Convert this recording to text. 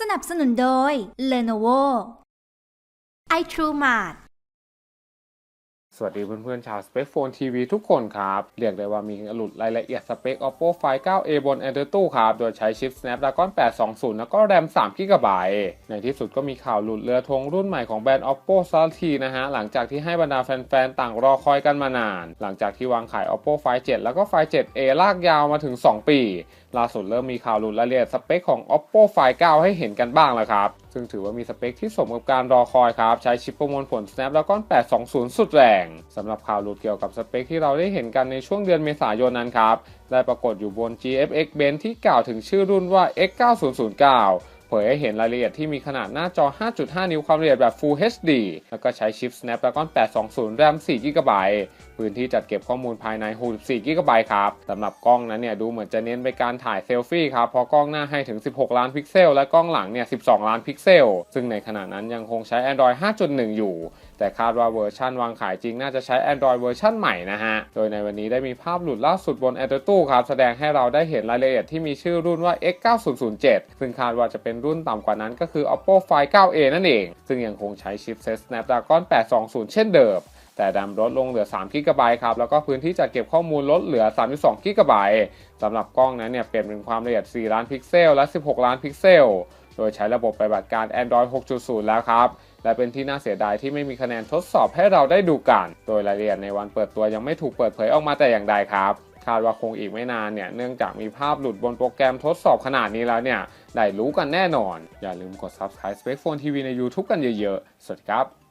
สนับสนุนโดย Lenovo iTrueMart สวัสดีเพื่อนๆชาว Spec Phone TV ทุกคนครับ เรียกได้ว่ามีหลุดรายละเอียดสเปค Oppo Find 9a บน Adreno ครับ โดยใช้ชิป Snapdragon 820 แล้วก็ RAM 3 GB ในที่สุดก็มีข่าวหลุดเรือธงรุ่นใหม่ของแบรนด์ Oppo สักทีนะฮะ หลังจากที่ให้บรรดาแฟนๆ ต่างรอคอยกันมานาน หลังจากที่วางขาย Oppo Find 7 แล้วก็ Find 7a ลากยาวมาถึง 2 ปี ล่าสุดเริ่มมีข่าวหลุดรายละเอียดสเปคของ Oppo Find 9 ให้เห็นกันบ้างแล้วครับ ซึ่งถือว่ามีสเปคที่สมกับการรอคอยครับ ใช้ชิปประมวลผล Snapdragon 820 สุดแรงสำหรับข่าวหลุดเกี่ยวกับสเปคที่เราได้เห็นกันในช่วงเดือนเมษายนนั้นครับ ได้ปรากฏอยู่บน GFX Bench ที่กล่าวถึงชื่อรุ่นว่า X9009 ผยให้เห็นรายละเอียดที่มีขนาดหน้าจอ 5.5 นิ้วความละเอียดแบบ Full HD แล้วก็ใช้ชิป Snapdragon 820 RAM 4 GB พื้นที่จัดเก็บข้อมูลภายใน 64 GB ครับสำหรับกล้องนั้นเนี่ยดูเหมือนจะเน้นไปการถ่ายเซลฟี่ครับ เพราะกล้องหน้าให้ถึง 16 ล้านพิกเซล และกล้องหลังเนี่ย 12 ล้านพิกเซล ซึ่งในขณะนั้นยังคงใช้ Android 5.1 อยู่ แต่คาดว่าเวอร์ชันวางขายจริงน่าจะใช้ Android เวอร์ชันใหม่นะฮะ โดยในวันนี้ได้มีภาพหลุดล่าสุดบน a d r e n o ครับแสดงให้เราได้เห็นรายละเอียดที่มีชื่อรุ่นว่า X9007 ซึ่งคาดว่าจะเป็นรุ่นต่ำกว่านั้นก็คือ Oppo Find 9a นั่นเอง ซึ่งยังคงใช้ชิปเซต Snapdragon 820 เช่นเดิมแต่ดำลดลงเหลือ3 g b ครับ แล้วก็พื้นที่จัดเก็บข้อมูลลดเหลือ 32 g b สำหรับกล้องนั้นเนี่ยเปลี่ยนเป็นความละเอียด 4 ล้านพิกเซล และ 16 ล้านพิกเซล โดยใช้ระบบปฏิบัติการ Android 6.0 แล้วครับ และเป็นที่น่าเสียดายที่ไม่มีคะแนนทดสอบให้เราได้ดูกัน โดยรายละเอียดในวันเปิดตัวยังไม่ถูกเปิดเผยออกมาแต่อย่างใดครับคาดว่าคงอีกไม่นานเนี่ย เนื่องจากมีภาพหลุดบนโปรแกรมทดสอบขนาดนี้แล้วเนี่ย ได้รู้กันแน่นอน อย่าลืมกด subscribe Spec Phone TV ใน YouTube กันเยอะๆ สวัสดีครับ